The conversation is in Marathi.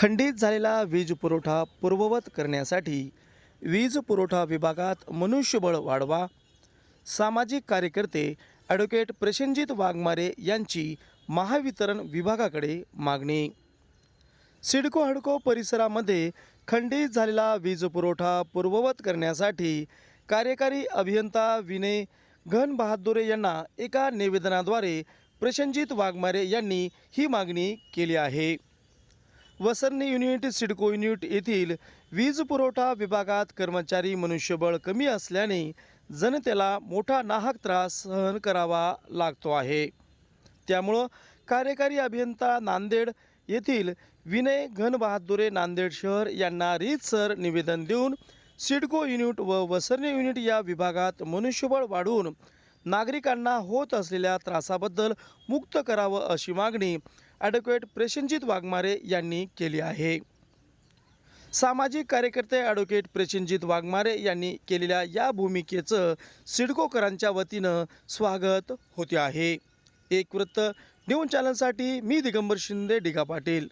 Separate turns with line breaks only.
खंडित झालेला वीज पुरवठा पूर्ववत करण्यासाठी वीज पुरवठा विभागात मनुष्यबळ वाढवा. सामाजिक कार्यकर्ते ॲडव्होकेट प्रसेनजित वाघमारे यांची महावितरण विभागाकडे मागणी. सिडको हडको परिसरामध्ये खंडित झालेला वीज पुरवठा पूर्ववत करण्यासाठी कार्यकारी अभियंता विनय घन बहादुरे यांना एका निवेदनाद्वारे प्रसेनजित वाघमारे यांनी ही मागणी केली आहे. वसरणी युनिट सिडको युनिट येथील वीज पुरवठा विभागात कर्मचारी मनुष्यबळ कमी असल्याने जनतेला मोठा नाहक त्रास सहन करावा लागतो आहे. त्यामुळं कार्यकारी अभियंता नांदेड येथील विनय घनबहादुरे नांदेड शहर यांना रीतसर निवेदन देऊन सिडको युनिट व वसरणी युनिट या विभागात मनुष्यबळ वाढवून नागरिकांना होत असलेल्या त्रासाबद्दल मुक्त करावं अशी मागणी ॲडव्होकेट प्रशनजित वाघमारे यांनी केली आहे. सामाजिक कार्यकर्ते ॲडव्होकेट प्रसेनजित वाघमारे यांनी केलेल्या या भूमिकेचं सिडकोकरांच्या वतीनं स्वागत होते आहे. एक वृत्त न्यूज चॅनलसाठी मी दिगंबर शिंदे डिगा पाटील.